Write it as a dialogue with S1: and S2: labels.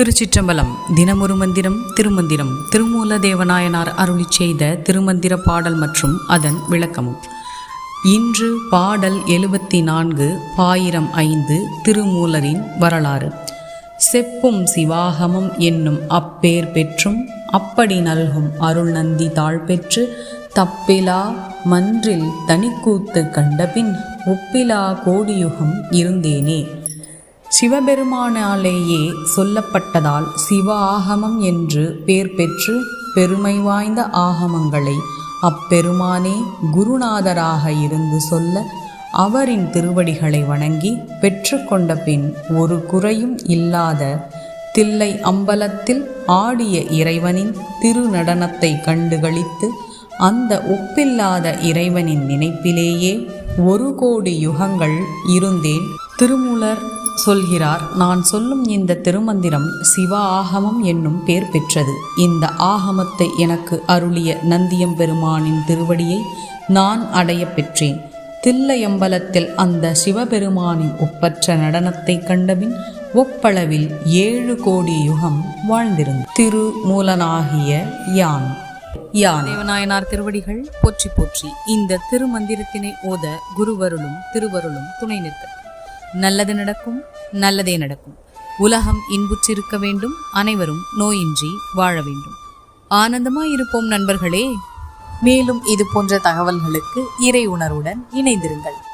S1: திருச்சிற்றம்பலம். தினமொரு மந்திரம் திருமந்திரம். திருமூல தேவநாயனார் அருளி செய்த திருமந்திர பாடல் மற்றும் அதன் விளக்கமும். இன்று பாடல் எழுபத்தி நான்கு பாயிரம் ஐந்து திருமூலரின் வரலாறு. செப்பும் சிவாகமம் என்னும் அப்பேர் பெற்றும் அப்படி நல்கும் அருள் நந்தி தாழ் பெற்று தப்பிலா மன்றில் தனிக்கூத்து கண்டபின் ஒப்பிலா கோடியுகம் இருந்தேனே. சிவபெருமானாலேயே சொல்லப்பட்டதால் சிவ ஆகமம் என்று பேர் பெற்று பெருமை வாய்ந்த ஆகமங்களை அப்பெருமானே குருநாதராக இருந்து சொல்ல அவரின் திருவடிகளை வணங்கி பெற்றுக்கொண்ட பின் ஒரு குறையும் இல்லாத தில்லை அம்பலத்தில் ஆடிய இறைவனின் திருநடனத்தை கண்டுகளித்து அந்த ஒப்பில்லாத இறைவனின் நினைப்பிலேயே ஒரு கோடி யுகங்கள் இருந்தேன். திருமூலர் சொல்கிறார் நான் சொல்லும் இந்த திருமந்திரம் சிவ ஆகமம் என்னும் பேர் பெற்றது. இந்த ஆகமத்தை எனக்கு அருளிய நந்தியம் பெருமானின் திருவடியை நான் அடைய பெற்றேன். தில்லையம்பலத்தில் அந்த சிவபெருமானின் ஒப்பற்ற நடனத்தை கண்டபின் ஒப்பளவில் ஏழு கோடி யுகம் வாழ்ந்திருந்த திருமூலனாகிய யான். யான். தேவநாயனார் திருவடிகள் போற்றி போற்றி. இந்த திருமந்திரத்தினை ஓத குருவருளும் திருவருளும் துணை நிற்க. நல்லது நடக்கும் நல்லதே நடக்கும். உலகம் இன்புற்றிருக்க வேண்டும் அனைவரும் நோயின்றி வாழ வேண்டும். ஆனந்தமாய் இருப்போம் நண்பர்களே. மேலும் இது போன்ற தகவல்களுக்கு இறை உணர்வுடன் இணைந்திருங்கள்.